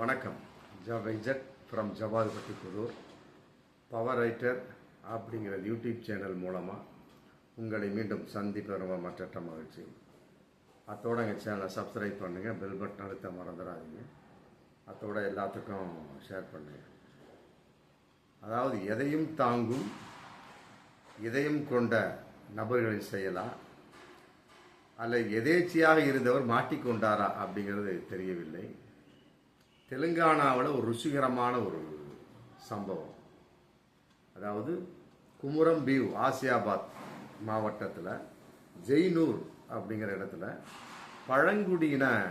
வணக்கம். ஜவைஜட் from Javadhipatti Puthur power writer அப்படிங்கிற YouTube channel மூலமாக உங்களை மீண்டும் சந்திப்பது ரொம்ப மகிழ்ச்சி. அத்தோட எங்கள் சேனலை சப்ஸ்கிரைப் பண்ணுங்கள் பெல் பட்டன் அழுத்த மறந்துடாதீங்க. அத்தோட எல்லாத்துக்கும் ஷேர் பண்ணுங்கள் அதாவது எதையும் தாங்கும் இதயம் கொண்ட நபர்களின் செயலா அல்ல எதேச்சியாக இருந்தவர் மாட்டிக்கொண்டாரா அப்படிங்கிறது தெரியவில்லை. தெலுங்கானாவில் ஒரு ருசிகரமான ஒரு சம்பவம். அதாவது குமுரம் பீவ் ஆசியாபாத் மாவட்டத்தில் ஜெய்னூர் அப்படிங்கிற இடத்துல பழங்குடியின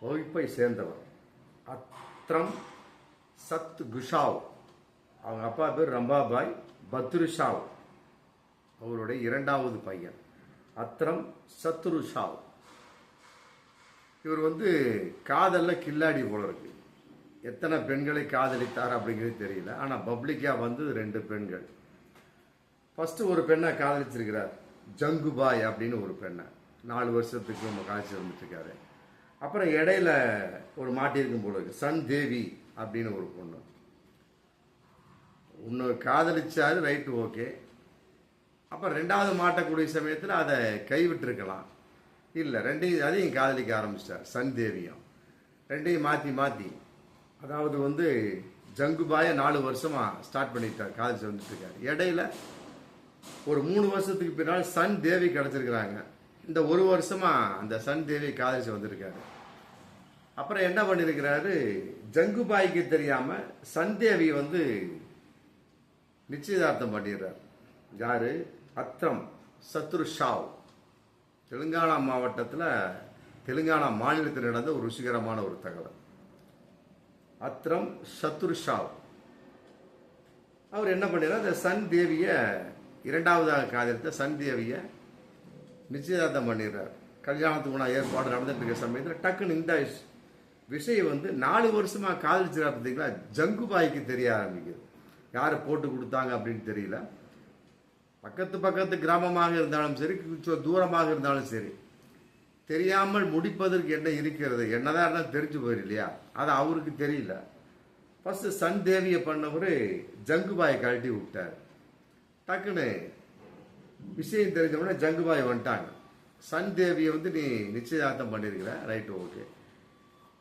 வகுப்பை சேர்ந்தவர். அத்ரம் சத் குஷாவ். அவங்க அப்பா பேர் ரம்பாபாய் பத்ருஷாவ். அவருடைய இரண்டாவது பையன். அத்ரம் சத்ருஷாவ். இவர் வந்து காதலில் கில்லாடி போல இருக்கு. எத்தனை பெண்களை காதலித்தார் அப்படிங்கிறது தெரியல. ஆனால் பப்ளிக்காக வந்து ரெண்டு பெண்கள். ஃபஸ்ட்டு ஒரு பெண்ணை காதலிச்சிருக்கிறார். ஜங்குபாய் அப்படின்னு ஒரு பெண்ணை. நாலு வருஷத்துக்கு நம்ம காய்ச்சி வந்துட்டுருக்காரு. அப்புறம் இடையில ஒரு மாட்டியிருக்கும் போல இருக்கு. சன் தேவி அப்படின்னு ஒரு பொண்ணு. ஒன்று காதலிச்சாரு ரைட்டு ஓகே அப்புறம் ரெண்டாவது மாட்டக்கூடிய சமயத்தில் அதை கைவிட்டிருக்கலாம். இல்லை ரெண்டையும் அதையும் காதலிக்க ஆரம்பிச்சிட்டார். சன் தேவியும் ரெண்டையும் மாற்றி மாற்றி அதாவது வந்து ஜங்குபாயை நாலு வருஷமாக ஸ்டார்ட் பண்ணிட்டார் காதலிச்சு வந்துட்டுருக்காரு. இடையில ஒரு மூணு வருஷத்துக்கு பின்னால் சன் தேவி கிடச்சிருக்கிறாங்க. இந்த ஒரு வருஷமாக அந்த சன் தேவி காதலிச்சு வந்திருக்காரு. அப்புறம் என்ன பண்ணியிருக்கிறாரு ஜங்குபாய்க்கு தெரியாமல் சன் தேவி வந்து நிச்சயதார்த்தம் பண்ணிடுறார். யாரு? அத்ரம் சத்ரு ஷாவ். தெலுங்கானா மாவட்டத்தில் தெலுங்கானா மாநிலத்தில் நடந்த ஒரு ருசிகரமான ஒரு தகவல். அத்ரம் சத்ரு அவர் என்ன பண்ணிடுறார் அந்த சன் தேவியை இரண்டாவதாக காதலித்த சன் தேவியை நிச்சயதார்த்தம் பண்ணிடுறார். கல்யாணத்துக்கு நான் ஏற்பாடு நடந்துட்டு இருக்க சமயத்தில் டக்குன்னு இந்த விஷயம் வந்து நாலு வருஷமா காதலிச்சிடா பார்த்தீங்களா ஜங்குபாய்க்கு தெரிய ஆரம்பிக்குது. யார் போட்டு கொடுத்தாங்க அப்படின்னு தெரியல. பக்கத்து பக்கத்து கிராமமாக இருந்தாலும் சரி கொஞ்சம் தூரமாக இருந்தாலும் சரி தெரியாமல் முடிப்பதற்கு என்ன இருக்கிறது? என்னதான் இருந்தாலும் தெரிஞ்சு போயிரு இல்லையா? அது அவருக்கு தெரியல. ஃபஸ்ட்டு சன் தேவியை பண்ணவர் ஜங்குபாயை கழட்டி விட்டார். டக்குன்னு விஷயம் தெரிஞ்சவொடனே ஜங்குபாய் வந்துட்டாங்க. சன் தேவியை வந்து நீ நிச்சயதார்த்தம் பண்ணியிருக்கிற ரைட்டு ஓகே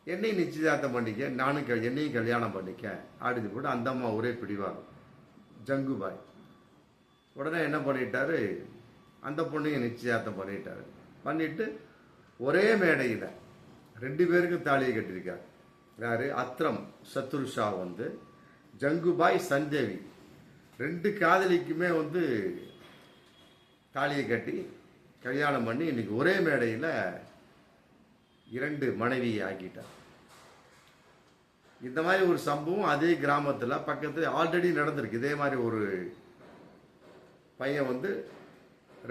என்னையும் நிச்சயதார்த்தம் பண்ணிக்க நானும் க- என்னையும் கல்யாணம் பண்ணிக்க அப்படின்னு போட்டு அந்த அம்மா ஒரே பிடிவாகும் ஜங்குபாய் உடனே என்ன பண்ணிட்டாரு? அந்த பொண்ணையும் நிச்சயார்த்தம் பண்ணிட்டாரு. பண்ணிட்டு ஒரே மேடையில் ரெண்டு பேருக்கும் தாலியை கட்டியிருக்கார். யார்? அத்ரம் சத்ருஷா வந்து ஜங்குபாய் சஞ்சேவி. ரெண்டு காதலிக்குமே வந்து தாலியை கட்டி கல்யாணம் பண்ணி இன்னைக்கு ஒரே மேடையில் இரண்டு மனைவியை ஆக்கிட்டார். இந்த மாதிரி ஒரு சம்பவம் அதே கிராமத்தில் பக்கத்தில் ஆல்ரெடி நடந்திருக்கு. இதே மாதிரி ஒரு பையன் வந்து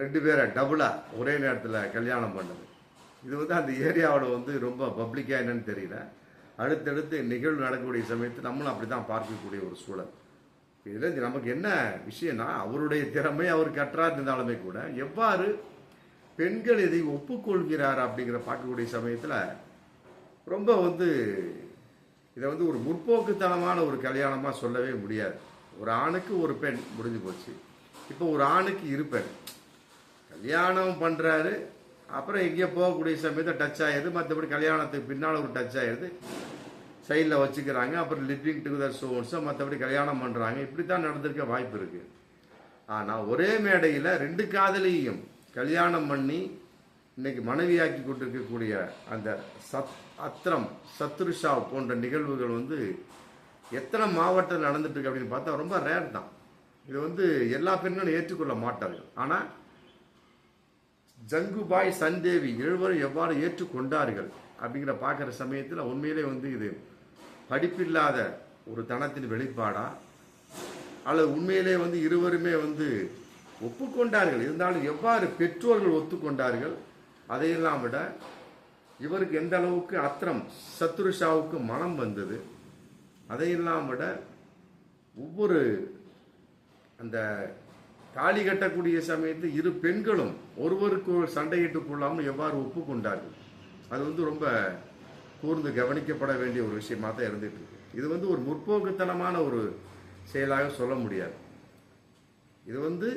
ரெண்டு பேரை டபுளாக ஒரே நேரத்தில் கல்யாணம் பண்ணது. இது வந்து அந்த ஏரியாவோட வந்து ரொம்ப பப்ளிக்காக என்னன்னு தெரியல. அடுத்தடுத்து நிகழ்வு நடக்கக்கூடிய சமயத்தில் நம்மளும் அப்படி தான் பார்க்கக்கூடிய ஒரு சூழல். இதில் நமக்கு என்ன விஷயம்னா அவருடைய திறமை அவர் கற்றா இருந்தாலுமே கூட எவ்வாறு பெண்கள் இதை ஒப்புக்கொள்கிறார் அப்படிங்கிற பார்க்கக்கூடிய சமயத்தில் ரொம்ப வந்து இதை வந்து ஒரு முற்போக்குத்தனமான ஒரு கல்யாணமாக சொல்லவே முடியாது. ஒரு ஆணுக்கு ஒரு பெண் முடிஞ்சு போச்சு. இப்போ ஒரு ஆணுக்கு இரு பெண் கல்யாணம் பண்ணுறாரு அப்புறம் எங்கேயோ போகக்கூடிய சமயத்தை டச் ஆயிடுது மற்றபடி கல்யாணத்துக்கு பின்னால் ஒரு டச் ஆயிடுது சைடில் வச்சுக்கிறாங்க அப்புறம் லிவிங் டுகெதர் ஷோன்ஸோ மற்றபடி கல்யாணம் பண்ணுறாங்க இப்படி தான் நடந்திருக்க வாய்ப்பு இருக்குது ஆனால் ஒரே மேடையில் ரெண்டு காதலியும் கல்யாணம் பண்ணி இன்னைக்கு மனைவியாக்கி கொண்டிருக்கக்கூடிய அந்த சத் அத்திரம் சத்ருஷா போன்ற நிகழ்வுகள் வந்து எத்தனை மாவட்டம் நடந்துட்டு இருக்கு அப்படின்னு பார்த்தா ரொம்ப ரேர் தான். இது வந்து எல்லா பெண்களும் ஏற்றுக்கொள்ள மாட்டார்கள். ஆனால் ஜங்குபாய் சந்தேவி எழுவரும் எவ்வாறு ஏற்றுக்கொண்டார்கள் அப்படிங்கிற பார்க்குற சமயத்தில் உண்மையிலே வந்து இது படிப்பில்லாத ஒரு தனத்தின் வெளிப்பாடா? அல்லது உண்மையிலே வந்து இருவருமே வந்து ஒப்புக்கொண்டார்கள். இருந்தாலும் எவ்வாறு பெற்றோர்கள் ஒத்துக்கொண்டார்கள்? அதையெல்லாம் விட இவருக்கு எந்த அளவுக்கு அத்திரம் சத்ருஷாவுக்கு மனம் வந்தது? அதையெல்லாம் விட ஒவ்வொரு அந்த தாலி கட்டக்கூடிய சமயத்தில் இரு பெண்களும் ஒருவருக்கு ஒரு சண்டையிட்டு கொள்ளாமல் எவ்வாறு ஒப்புக்கொண்டார்கள்? அது வந்து ரொம்ப கூர்ந்து கவனிக்கப்பட வேண்டிய ஒரு விஷயமாக தான் இருந்துட்டு இருக்கு. இது வந்து ஒரு முற்போக்குத்தனமான ஒரு செயலாக சொல்ல முடியாது. இது வந்து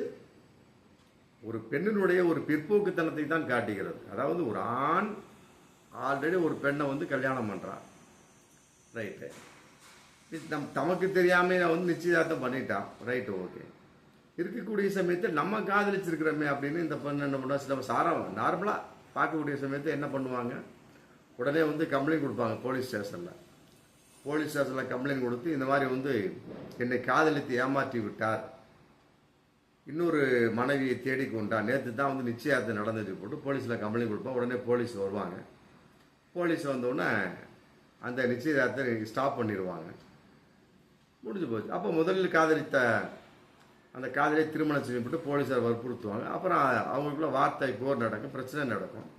ஒரு பெண்ணினுடைய ஒரு பிற்போக்குத்தனத்தை தான் காட்டுகிறது. அதாவது ஒரு ஆண் ஆல்ரெடி ஒரு பெண்ணை வந்து கல்யாணம் பண்ணுறான் ரைட்டு. நம் தமக்கு தெரியாமல் நான் வந்து நிச்சயதார்த்தம் பண்ணிட்டான். ரைட்டு ஓகே இருக்கக்கூடிய சமயத்தில் நம்ம காதலிச்சிருக்கிறோமே அப்படின்னு இந்த பொண்ணு என்ன பண்ணுவோம் சில சாரம் நார்மலாக பார்க்கக்கூடிய சமயத்தில் என்ன பண்ணுவாங்க? உடனே வந்து கம்ப்ளைண்ட் கொடுப்பாங்க போலீஸ் ஸ்டேஷனில் போலீஸ் ஸ்டேஷனில் கம்ப்ளைண்ட் கொடுத்து இந்த மாதிரி வந்து என்னை காதலித்து ஏமாற்றி விட்டார். இன்னொரு மனைவியை தேடி கொண்டா நேற்று தான் வந்து நிச்சயார்த்தம் நடந்துட்டு போட்டு போலீஸில் கம்ப்ளைண்ட் கொடுப்போம் உடனே போலீஸ் வருவாங்க. போலீஸ் வந்தோடனே அந்த நிச்சயதார்த்தத்தை ஸ்டாப் பண்ணிடுவாங்க. முடிஞ்சு போச்சு. அப்போ முதலில் காதலித்த அந்த காதலியை திருமணம் செய்யப்பட்டு போலீஸார் வற்புறுத்துவாங்க. அப்புறம் அவங்களுக்குள்ள வார்த்தை போர் நடக்கும் பிரச்சனை நடக்கும்.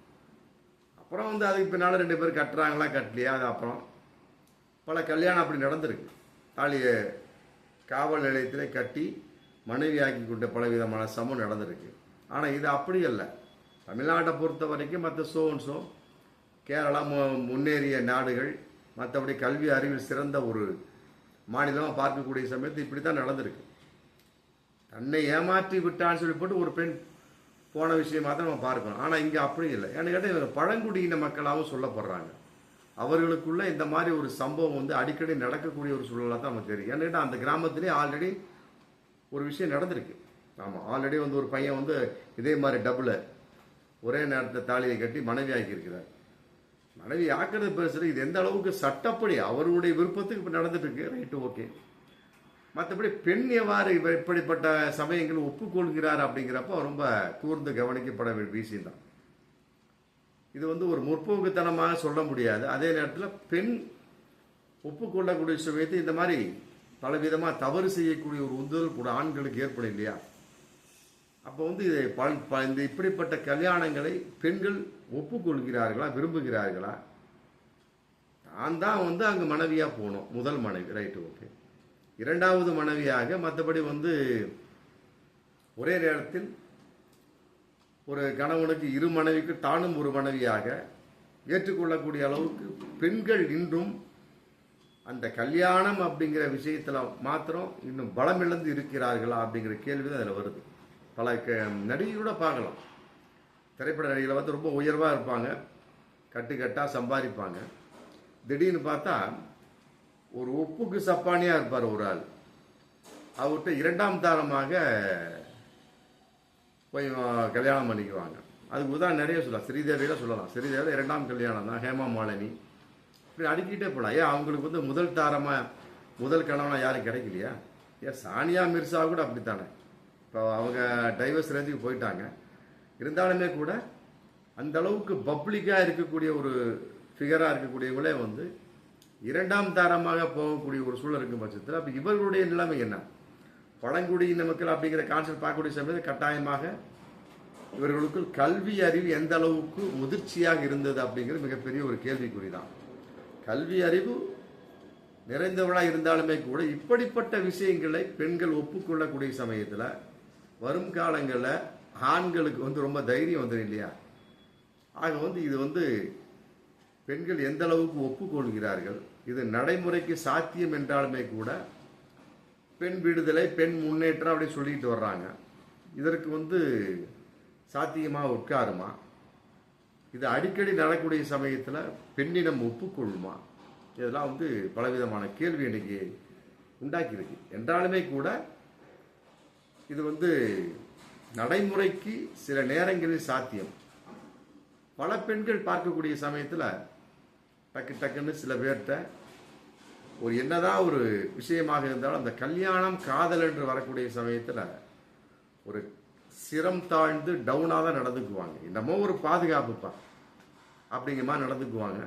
அப்புறம் வந்து அதுக்கு பின்னால் ரெண்டு பேரும் கட்டுறாங்களா கட்டலையா அது அப்புறம் பல கல்யாணம் அப்படி நடந்திருக்கு. தாலியை காவல் நிலையத்திலே கட்டி மனைவியாக்கி கொண்ட பல விதமான சமம் நடந்திருக்கு. ஆனால் இது அப்படி இல்லை தமிழ்நாட்டை பொறுத்த வரைக்கும் மற்ற சோன்ஸோ கேரளா மு- முன்னேறிய நாடுகள் மற்றபடி கல்வி அறிவில் சிறந்த ஒரு மாநிலமாக பார்க்கக்கூடிய சமயத்தில் இப்படி தான் நடந்திருக்கு. தன்னை ஏமாற்றி விட்டான்னு சொல்லி போட்டு ஒரு பெண் போன விஷயமாக தான் நம்ம பார்க்கணும். ஆனால் இங்கே அப்படி இல்லை. ஏன்னு கேட்டால் இவங்க பழங்குடியின மக்களாகவும் சொல்லப்படுறாங்க. அவர்களுக்குள்ள இந்த மாதிரி ஒரு சம்பவம் வந்து அடிக்கடி நடக்கக்கூடிய ஒரு சூழலாக தான் நமக்கு தெரியும். ஏன்னு கேட்டால் அந்த கிராமத்திலே ஆல்ரெடி ஒரு விஷயம் நடந்திருக்கு. ஆமாம் ஆல்ரெடி வந்து ஒரு பையன் வந்து இதே மாதிரி டபுளை ஒரே நேரத்தில் தாலியை கட்டி மனைவி இருக்கிறார். மனைவி ஆக்கிறது பேசுகிற இது எந்த அளவுக்கு சட்டப்படி அவருடைய விருப்பத்துக்கு இப்போ நடந்துட்டு இருக்கு? ரைட்டு ஓகே மற்றபடி பெண் எவ்வாறு இவர் இப்படிப்பட்ட சமயங்கள் ஒப்புக்கொள்கிறார் அப்படிங்கிறப்ப ரொம்ப கூர்ந்து கவனிக்கப்பட வேண்டிய விஷயம் தான். இது வந்து ஒரு முற்போக்குத்தனமாக சொல்ல முடியாது. அதே நேரத்தில் பெண் ஒப்புக்கொள்ளக்கூடிய சமயத்தை இந்த மாதிரி பலவிதமாக தவறு செய்யக்கூடிய ஒரு உந்துதல் கூட ஆண்களுக்கு ஏற்படும் இல்லையா அப்போ வந்து இதை பல் ப- இந்த இப்படிப்பட்ட கல்யாணங்களை பெண்கள் ஒப்புக்கொள்கிறார்களா விரும்புகிறார்களா? நான் தான் வந்து அங்கே மனைவியாக போகணும் முதல் மனைவி ரைட்டு ஓகே இரண்டாவது மனைவியாக மற்றபடி வந்து ஒரே நேரத்தில் ஒரு கணவனுக்கு இரு மனைவிக்கு தானும் ஒரு மனைவியாக ஏற்றுக்கொள்ளக்கூடிய அளவுக்கு பெண்கள் இன்றும் அந்த கல்யாணம் அப்படிங்கிற விஷயத்தில் மாத்திரம் இன்னும் பலமிழந்து இருக்கிறார்களா அப்படிங்கிற கேள்வி தான் அதில் வருது. பல க நடிகையோட பார்க்கலாம். திரைப்பட நடிகைகளை வந்து ரொம்ப உயர்வாக இருப்பாங்க. கட்டு கட்டாக சம்பாதிப்பாங்க. திடீர்னு பார்த்தா ஒரு உப்புக்கு சப்பானியாக இருப்பார் ஒரு ஆள். அவர்கிட்ட இரண்டாம் தாரமாக போய் கல்யாணம் பண்ணிக்குவாங்க. அதுக்கு உதாரணம் நிறைய சொல்லலாம். ஸ்ரீதேவியில் சொல்லலாம். ஸ்ரீதேவியில் இரண்டாம் கல்யாணம் தான் ஹேமா மாலினி. இப்படி அடிக்கிட்டே போகலாம். ஏன் அவங்களுக்கு வந்து முதல் தாரமாக முதல் கணவனாக யாரும் கிடைக்கலையா? ஏன் சானியா மிர்சா கூட அப்படித்தானே? இப்போ அவங்க டைவர்ஸ் ரேஞ்சுக்கு போயிட்டாங்க. இருந்தாலுமே கூட அந்த அளவுக்கு பப்ளிக்காக இருக்கக்கூடிய ஒரு ஃபிகராக இருக்கக்கூடியவங்களே வந்து இரண்டாம் தாரமாக போகக்கூடிய ஒரு சூழல் இருக்கும் பட்சத்தில் அப்போ இவர்களுடைய நிலைமை என்ன? பழங்குடியின மக்கள் அப்படிங்கிற கான்செப்ட் பார்க்கக்கூடிய சமயத்தில் கட்டாயமாக இவர்களுக்குள் கல்வி அறிவு எந்த அளவுக்கு முதிர்ச்சியாக இருந்தது அப்படிங்கிறது மிகப்பெரிய ஒரு கேள்விக்குறி தான் கல்வி அறிவு நிறைந்தவளாக இருந்தாலுமே கூட இப்படிப்பட்ட விஷயங்களை பெண்கள் ஒப்புக்கொள்ளக்கூடிய சமயத்தில் வரும் காலங்களில் ஆண்களுக்கு வந்து ரொம்ப தைரியம் வந்துடும் இல்லையா? ஆக வந்து இது வந்து பெண்கள் எந்த அளவுக்கு ஒப்புக்கொள்கிறார்கள்? இது நடைமுறைக்கு சாத்தியம் என்றாலுமே கூட பெண் விடுதலை பெண் முன்னேற்றம் அப்படி சொல்லிட்டு வர்றாங்க. இதற்கு வந்து சாத்தியமாக உட்காருமா? இது அடிக்கடி நடக்கக்கூடிய சமயத்தில் பெண்ணிடம் ஒப்புக்கொள்ளுமா? இதெல்லாம் வந்து பலவிதமான கேள்வி இன்னைக்கு உண்டாக்கியிருக்கு. என்றாலுமே கூட இது வந்து நடைமுறைக்கு சில நேரங்களில் சாத்தியம். பல பெண்கள் பார்க்கக்கூடிய சமயத்தில் டக்கு டக்குன்னு சில பேர்கிட்ட ஒரு என்னதான் ஒரு விஷயமாக இருந்தாலும் அந்த கல்யாணம் காதல் என்று வரக்கூடிய சமயத்தில் ஒரு சிரம் தாழ்ந்து டவுனாக தான் நடந்துக்குவாங்க. என்னமோ ஒரு பாதுகாப்புப்பா அப்படிங்கிற மாதிரி நடந்துக்குவாங்க.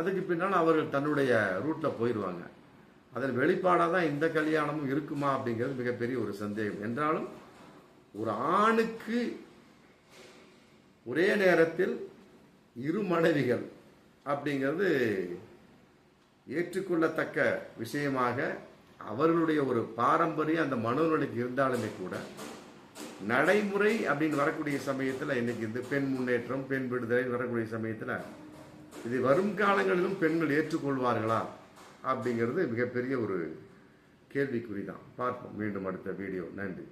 அதுக்கு பின்னால் அவர்கள் தன்னுடைய ரூட்டில் போயிடுவாங்க. அதன் வெளிப்பாடாக தான் இந்த கல்யாணமும் இருக்குமா அப்படிங்கிறது மிகப்பெரிய ஒரு சந்தேகம். என்றாலும் ஒரு ஆணுக்கு ஒரே நேரத்தில் இரு மனைவிகள் அப்படிங்கிறது ஏற்றுக்கொள்ளத்தக்க விஷயமாக அவர்களுடைய ஒரு பாரம்பரியம் அந்த மனோநிலைக்கு இருந்தாலுமே கூட நடைமுறை அப்படின்னு வரக்கூடிய சமயத்தில் இன்னைக்கு இந்த பெண் முன்னேற்றம் பெண் விடுதலை வரக்கூடிய சமயத்தில் இதை வரும் காலங்களிலும் பெண்கள் ஏற்றுக்கொள்வார்களா? அப்படிங்கிறது மிகப்பெரிய ஒரு கேள்விக்குறி தான் பார்ப்போம். மீண்டும் அடுத்த வீடியோ. நன்றி.